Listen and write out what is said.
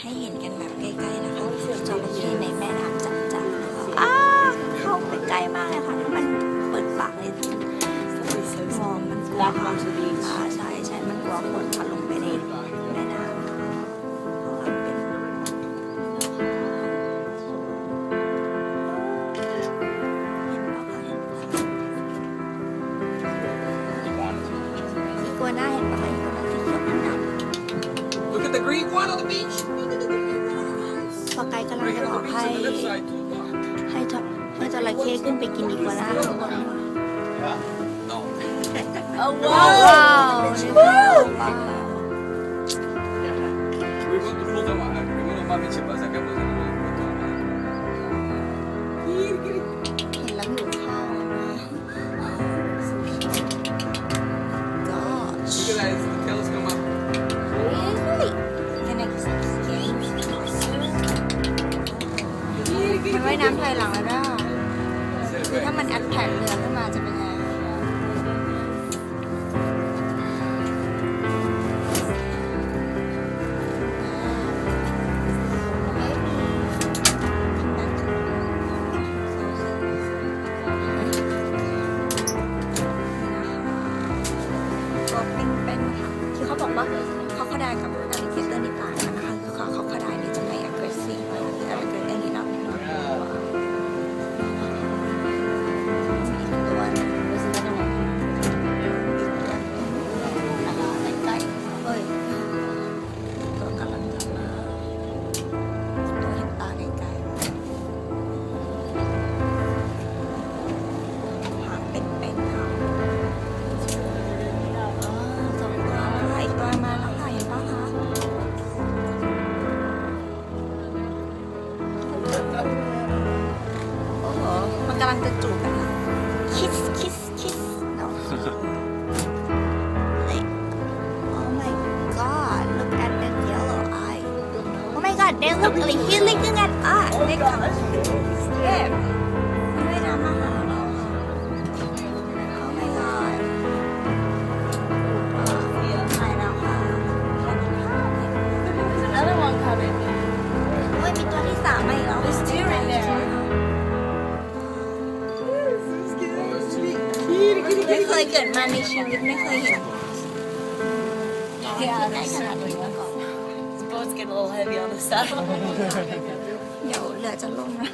ให้เห็นกันแบบใกล้ๆนะคะจระเข้ในแม่น้ำจับจับนะคะอ้าเข้าไปใกล้มากเลยค่ะถ้ามันเปิดปากเลยมองมันกลัวค่ะอ่าใช่ใช่มันกลัวคนพาลงไปในแม่น้ำเพราะว่าเป็นเห็นปะคะเห็นปะอีกัวหน้าเห็นปะคะอีกัวหน้า the green one on the beach. Look at the green one. พอไกด์กำลัง Right จะ here บ on อก the beach ให้ on the left side. too. ให้จให้จระเข้ขึ้นไปกินอีกัวน่าข้างบน No. ว้าวว้าวว้ ว่ายน้ำถอยหลังแล้วนะ Set it คือถ้ามันอัดแผ่นเรือขึ้นมาจะเป็นไงก็เป็นเป็นค่ะที่เขาบอกว่าเขาขดายกับอลิเกเตอร์นี่ต่างกันะคะคือเขาเขา โอ้โหมันกำลังจะจูบกันค่ะ kiss kiss kiss no like Oh my god, look at that yellow eye. Oh my god, they look like he's looking at us. They come scared. ไม่น่ามาหา ยเกิดมาในชีวิตไม่เคยเห็น Yeah, ใกล้ there's ขนาดนี้มาก่อน This boat's getting a little heavy on the side. เดี๋ยวเรือจะล่มนะ